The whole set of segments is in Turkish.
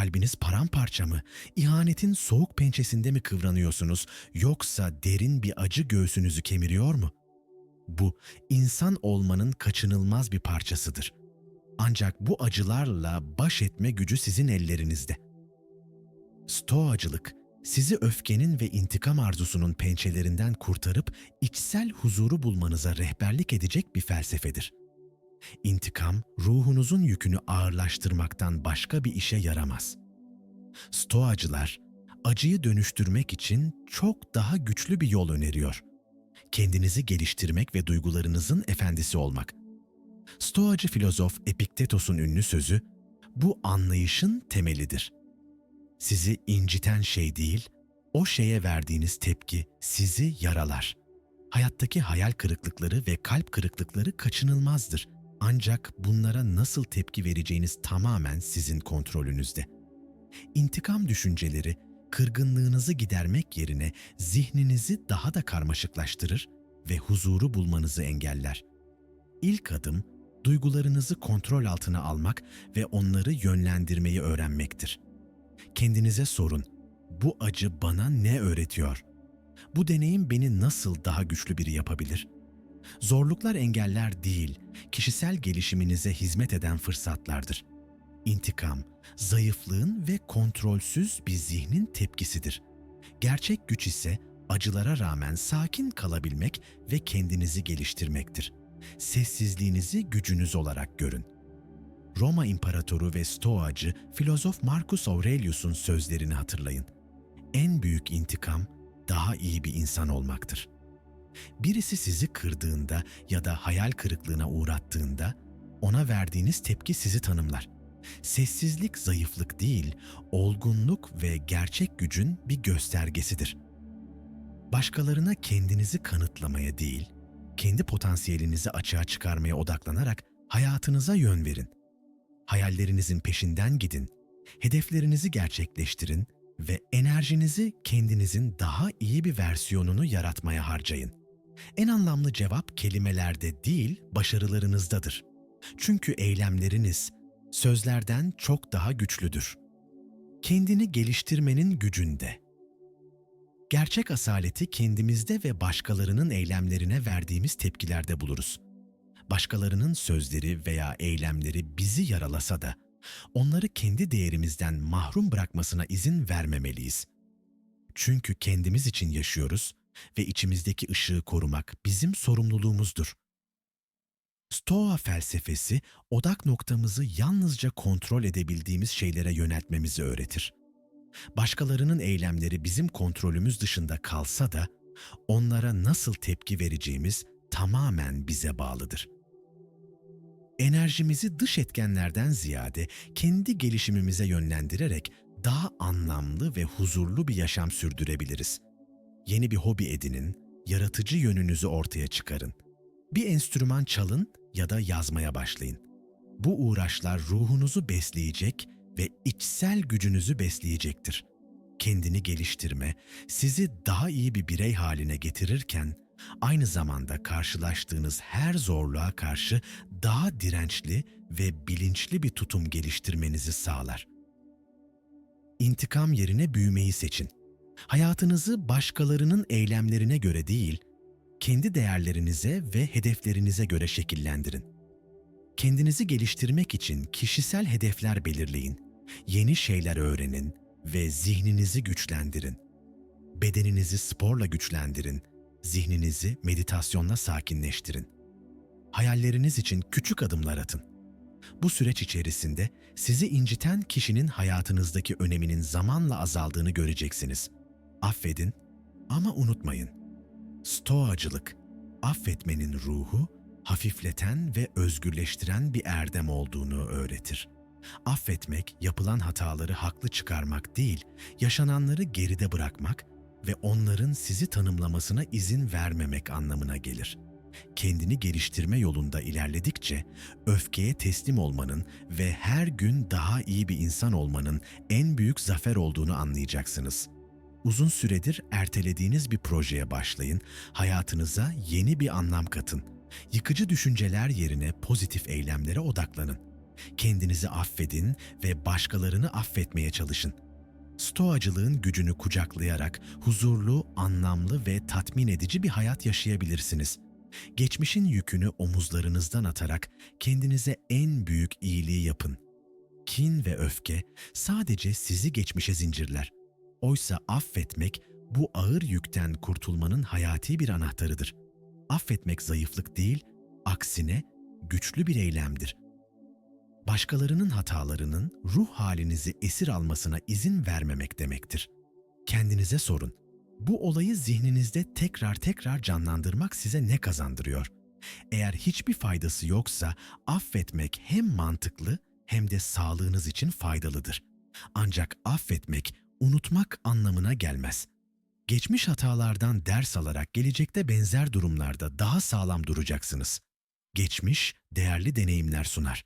Kalbiniz paramparça mı? İhanetin soğuk pençesinde mi kıvranıyorsunuz yoksa derin bir acı göğsünüzü kemiriyor mu? Bu insan olmanın kaçınılmaz bir parçasıdır. Ancak bu acılarla baş etme gücü sizin ellerinizde. Stoacılık sizi öfkenin ve intikam arzusunun pençelerinden kurtarıp içsel huzuru bulmanıza rehberlik edecek bir felsefedir. İntikam, ruhunuzun yükünü ağırlaştırmaktan başka bir işe yaramaz. Stoacılar, acıyı dönüştürmek için çok daha güçlü bir yol öneriyor. Kendinizi geliştirmek ve duygularınızın efendisi olmak. Stoacı filozof Epiktetos'un ünlü sözü, bu anlayışın temelidir. Sizi inciten şey değil, o şeye verdiğiniz tepki sizi yaralar. Hayattaki hayal kırıklıkları ve kalp kırıklıkları kaçınılmazdır. Ancak bunlara nasıl tepki vereceğiniz tamamen sizin kontrolünüzde. İntikam düşünceleri kırgınlığınızı gidermek yerine zihninizi daha da karmaşıklaştırır ve huzuru bulmanızı engeller. İlk adım duygularınızı kontrol altına almak ve onları yönlendirmeyi öğrenmektir. Kendinize sorun. Bu acı bana ne öğretiyor? Bu deneyim beni nasıl daha güçlü biri yapabilir? Zorluklar engeller değil, kişisel gelişiminize hizmet eden fırsatlardır. İntikam, zayıflığın ve kontrolsüz bir zihnin tepkisidir. Gerçek güç ise acılara rağmen sakin kalabilmek ve kendinizi geliştirmektir. Sessizliğinizi gücünüz olarak görün. Roma İmparatoru ve Stoacı filozof Marcus Aurelius'un sözlerini hatırlayın. En büyük intikam daha iyi bir insan olmaktır. Birisi sizi kırdığında ya da hayal kırıklığına uğrattığında ona verdiğiniz tepki sizi tanımlar. Sessizlik zayıflık değil, olgunluk ve gerçek gücün bir göstergesidir. Başkalarına kendinizi kanıtlamaya değil, kendi potansiyelinizi açığa çıkarmaya odaklanarak hayatınıza yön verin. Hayallerinizin peşinden gidin, hedeflerinizi gerçekleştirin ve enerjinizi kendinizin daha iyi bir versiyonunu yaratmaya harcayın. En anlamlı cevap kelimelerde değil, başarılarınızdadır. Çünkü eylemleriniz sözlerden çok daha güçlüdür. Kendini geliştirmenin gücünde. Gerçek asaleti kendimizde ve başkalarının eylemlerine verdiğimiz tepkilerde buluruz. Başkalarının sözleri veya eylemleri bizi yaralasa da onları kendi değerimizden mahrum bırakmasına izin vermemeliyiz. Çünkü kendimiz için yaşıyoruz ve içimizdeki ışığı korumak bizim sorumluluğumuzdur. Stoa felsefesi odak noktamızı yalnızca kontrol edebildiğimiz şeylere yöneltmemizi öğretir. Başkalarının eylemleri bizim kontrolümüz dışında kalsa da onlara nasıl tepki vereceğimiz tamamen bize bağlıdır. Enerjimizi dış etkenlerden ziyade kendi gelişimimize yönlendirerek daha anlamlı ve huzurlu bir yaşam sürdürebiliriz. Yeni bir hobi edinin, yaratıcı yönünüzü ortaya çıkarın. Bir enstrüman çalın ya da yazmaya başlayın. Bu uğraşlar ruhunuzu besleyecek ve içsel gücünüzü besleyecektir. Kendini geliştirme sizi daha iyi bir birey haline getirirken aynı zamanda karşılaştığınız her zorluğa karşı daha dirençli ve bilinçli bir tutum geliştirmenizi sağlar. İntikam yerine büyümeyi seçin. Hayatınızı başkalarının eylemlerine göre değil, kendi değerlerinize ve hedeflerinize göre şekillendirin. Kendinizi geliştirmek için kişisel hedefler belirleyin, yeni şeyler öğrenin ve zihninizi güçlendirin. Bedeninizi sporla güçlendirin, zihninizi meditasyonla sakinleştirin. Hayalleriniz için küçük adımlar atın. Bu süreç içerisinde sizi inciten kişinin hayatınızdaki öneminin zamanla azaldığını göreceksiniz. Affedin ama unutmayın. Stoacılık, affetmenin ruhu, hafifleten ve özgürleştiren bir erdem olduğunu öğretir. Affetmek, yapılan hataları haklı çıkarmak değil, yaşananları geride bırakmak ve onların sizi tanımlamasına izin vermemek anlamına gelir. Kendini geliştirme yolunda ilerledikçe öfkeye teslim olmanın ve her gün daha iyi bir insan olmanın en büyük zafer olduğunu anlayacaksınız.'' Uzun süredir ertelediğiniz bir projeye başlayın, hayatınıza yeni bir anlam katın. Yıkıcı düşünceler yerine pozitif eylemlere odaklanın. Kendinizi affedin ve başkalarını affetmeye çalışın. Stoacılığın gücünü kucaklayarak huzurlu, anlamlı ve tatmin edici bir hayat yaşayabilirsiniz. Geçmişin yükünü omuzlarınızdan atarak kendinize en büyük iyiliği yapın. Kin ve öfke sadece sizi geçmişe zincirler. Oysa affetmek bu ağır yükten kurtulmanın hayati bir anahtarıdır. Affetmek zayıflık değil, aksine güçlü bir eylemdir. Başkalarının hatalarının ruh halinizi esir almasına izin vermemek demektir. Kendinize sorun. Bu olayı zihninizde tekrar tekrar canlandırmak size ne kazandırıyor? Eğer hiçbir faydası yoksa affetmek hem mantıklı hem de sağlığınız için faydalıdır. Ancak affetmek unutmak anlamına gelmez. Geçmiş hatalardan ders alarak gelecekte benzer durumlarda daha sağlam duracaksınız. Geçmiş değerli deneyimler sunar.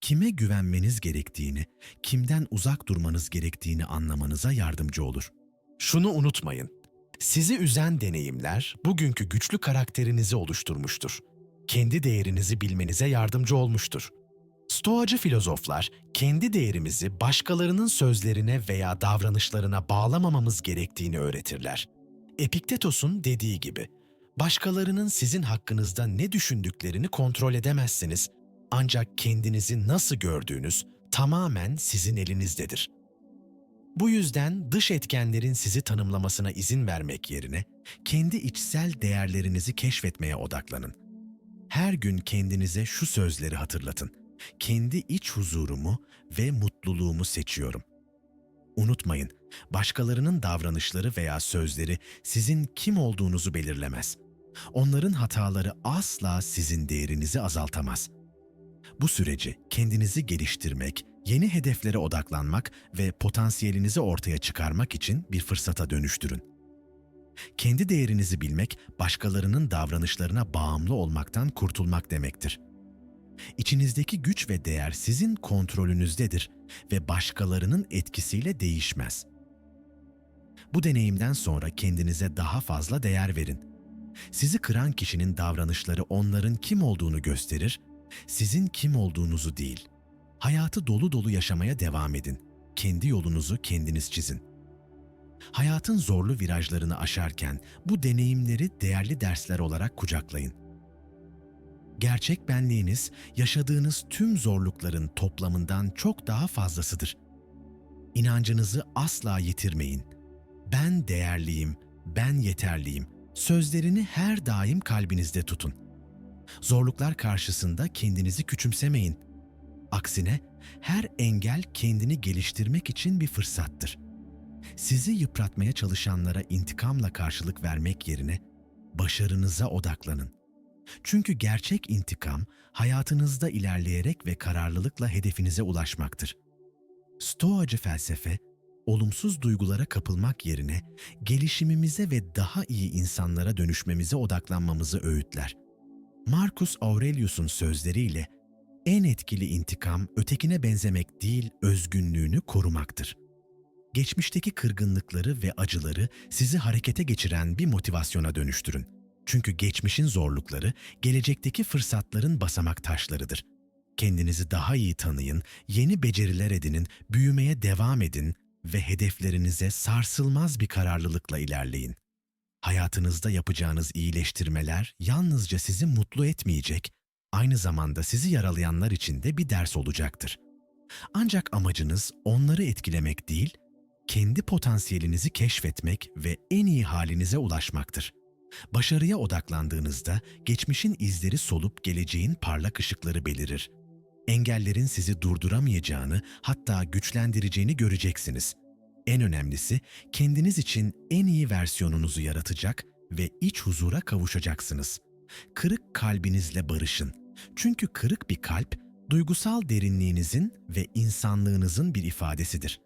Kime güvenmeniz gerektiğini, kimden uzak durmanız gerektiğini anlamanıza yardımcı olur. Şunu unutmayın. Sizi üzen deneyimler bugünkü güçlü karakterinizi oluşturmuştur. Kendi değerinizi bilmenize yardımcı olmuştur. Stoacı filozoflar kendi değerimizi başkalarının sözlerine veya davranışlarına bağlamamamız gerektiğini öğretirler. Epiktetos'un dediği gibi, başkalarının sizin hakkınızda ne düşündüklerini kontrol edemezsiniz ancak kendinizi nasıl gördüğünüz tamamen sizin elinizdedir. Bu yüzden dış etkenlerin sizi tanımlamasına izin vermek yerine kendi içsel değerlerinizi keşfetmeye odaklanın. Her gün kendinize şu sözleri hatırlatın. Kendi iç huzurumu ve mutluluğumu seçiyorum. Unutmayın, başkalarının davranışları veya sözleri sizin kim olduğunuzu belirlemez. Onların hataları asla sizin değerinizi azaltamaz. Bu süreci kendinizi geliştirmek, yeni hedeflere odaklanmak ve potansiyelinizi ortaya çıkarmak için bir fırsata dönüştürün. Kendi değerinizi bilmek, başkalarının davranışlarına bağımlı olmaktan kurtulmak demektir. İçinizdeki güç ve değer sizin kontrolünüzdedir ve başkalarının etkisiyle değişmez. Bu deneyimden sonra kendinize daha fazla değer verin. Sizi kıran kişinin davranışları onların kim olduğunu gösterir sizin kim olduğunuzu değil, hayatı dolu dolu yaşamaya devam edin. Kendi yolunuzu kendiniz çizin. Hayatın zorlu virajlarını aşarken bu deneyimleri değerli dersler olarak kucaklayın. Gerçek benliğiniz yaşadığınız tüm zorlukların toplamından çok daha fazlasıdır. İnancınızı asla yitirmeyin. Ben değerliyim, ben yeterliyim. Sözlerini her daim kalbinizde tutun. Zorluklar karşısında kendinizi küçümsemeyin. Aksine her engel kendini geliştirmek için bir fırsattır. Sizi yıpratmaya çalışanlara intikamla karşılık vermek yerine başarınıza odaklanın. Çünkü gerçek intikam hayatınızda ilerleyerek ve kararlılıkla hedefinize ulaşmaktır. Stoacı felsefe, olumsuz duygulara kapılmak yerine gelişimimize ve daha iyi insanlara dönüşmemize odaklanmamızı öğütler. Marcus Aurelius'un sözleriyle en etkili intikam ötekine benzemek değil, özgünlüğünü korumaktır. Geçmişteki kırgınlıkları ve acıları sizi harekete geçiren bir motivasyona dönüştürün. Çünkü geçmişin zorlukları gelecekteki fırsatların basamak taşlarıdır. Kendinizi daha iyi tanıyın, yeni beceriler edinin, büyümeye devam edin ve hedeflerinize sarsılmaz bir kararlılıkla ilerleyin. Hayatınızda yapacağınız iyileştirmeler yalnızca sizi mutlu etmeyecek, aynı zamanda sizi yaralayanlar için de bir ders olacaktır. Ancak amacınız onları etkilemek değil, kendi potansiyelinizi keşfetmek ve en iyi halinize ulaşmaktır. Başarıya odaklandığınızda geçmişin izleri solup geleceğin parlak ışıkları belirir. Engellerin sizi durduramayacağını, hatta güçlendireceğini göreceksiniz. En önemlisi kendiniz için en iyi versiyonunuzu yaratacak ve iç huzura kavuşacaksınız. Kırık kalbinizle barışın. Çünkü kırık bir kalp duygusal derinliğinizin ve insanlığınızın bir ifadesidir.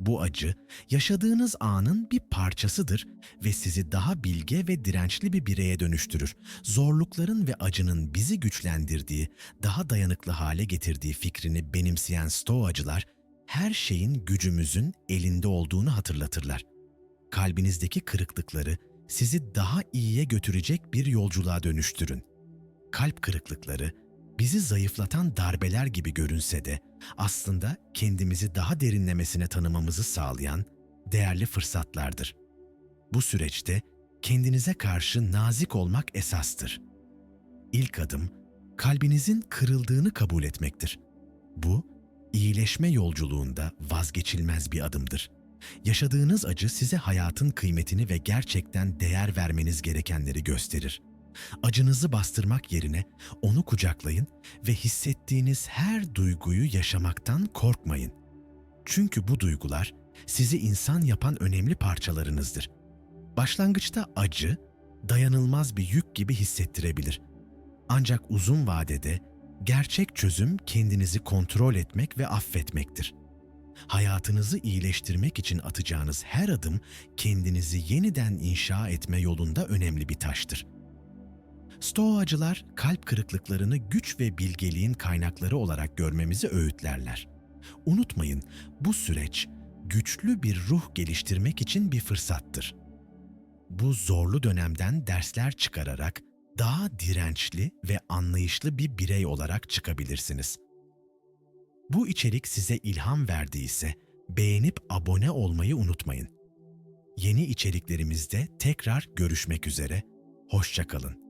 Bu acı yaşadığınız anın bir parçasıdır ve sizi daha bilge ve dirençli bir bireye dönüştürür. Zorlukların ve acının bizi güçlendirdiği, daha dayanıklı hale getirdiği fikrini benimseyen Stoacılar her şeyin gücümüzün elinde olduğunu hatırlatırlar. Kalbinizdeki kırıklıkları sizi daha iyiye götürecek bir yolculuğa dönüştürün. Kalp kırıklıkları bizi zayıflatan darbeler gibi görünse de aslında kendimizi daha derinlemesine tanımamızı sağlayan değerli fırsatlardır. Bu süreçte kendinize karşı nazik olmak esastır. İlk adım kalbinizin kırıldığını kabul etmektir. Bu iyileşme yolculuğunda vazgeçilmez bir adımdır. Yaşadığınız acı size hayatın kıymetini ve gerçekten değer vermeniz gerekenleri gösterir. Acınızı bastırmak yerine onu kucaklayın ve hissettiğiniz her duyguyu yaşamaktan korkmayın. Çünkü bu duygular sizi insan yapan önemli parçalarınızdır. Başlangıçta acı, dayanılmaz bir yük gibi hissettirebilir. Ancak uzun vadede gerçek çözüm kendinizi kontrol etmek ve affetmektir. Hayatınızı iyileştirmek için atacağınız her adım kendinizi yeniden inşa etme yolunda önemli bir taştır. Stoacılar kalp kırıklıklarını güç ve bilgeliğin kaynakları olarak görmemizi öğütlerler. Unutmayın, bu süreç güçlü bir ruh geliştirmek için bir fırsattır. Bu zorlu dönemden dersler çıkararak daha dirençli ve anlayışlı bir birey olarak çıkabilirsiniz. Bu içerik size ilham verdiyse beğenip abone olmayı unutmayın. Yeni içeriklerimizde tekrar görüşmek üzere. Hoşçakalın.